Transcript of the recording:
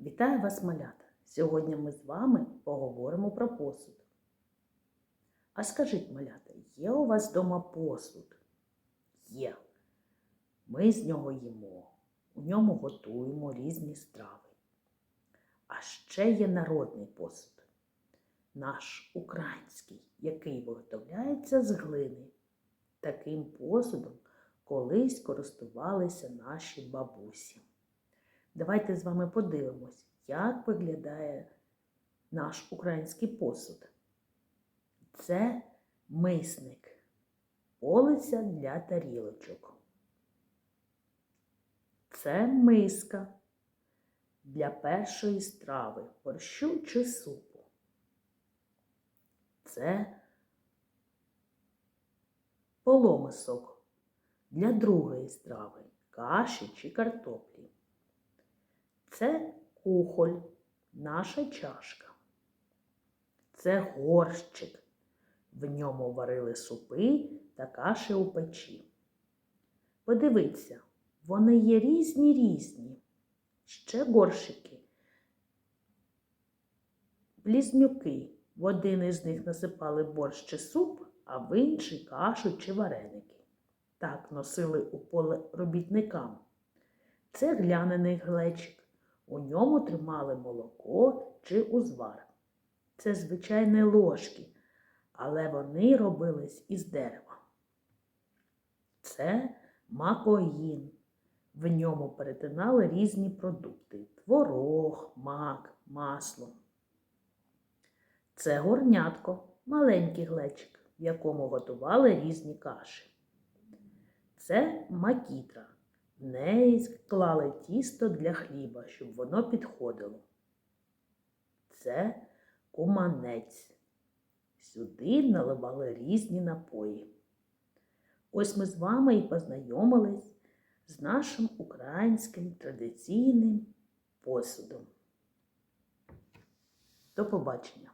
Вітаю вас, малята! Сьогодні ми з вами поговоримо про посуд. А скажіть, малята, є у вас вдома посуд? Є. Ми з нього їмо, у ньому готуємо різні страви. А ще є народний посуд, наш український, який виготовляється з глини. Таким посудом колись користувалися наші бабусі. Давайте з вами подивимось, як виглядає наш український посуд. Це мисник, полиця для тарілочок. Це миска для першої страви, борщу чи супу. Це поломисок для другої страви, каші чи картоплі. Це кухоль, наша чашка. Це горщик. В ньому варили супи та каші у печі. Подивіться, вони є різні різні. Ще горщики. Близнюки. В один із них насипали борщ чи суп, а в інший кашу чи вареники. Так носили у поле робітникам. Це глянений глечик. У ньому тримали молоко чи узвар. Це звичайні ложки, але вони робились із дерева. Це макогін. В ньому перетинали різні продукти творог, мак, масло. Це горнятко, маленький глечик, в якому готували різні каші. Це макітра. В неї склали тісто для хліба, щоб воно підходило. Це куманець. Сюди наливали різні напої. Ось ми з вами і познайомились з нашим українським традиційним посудом. До побачення!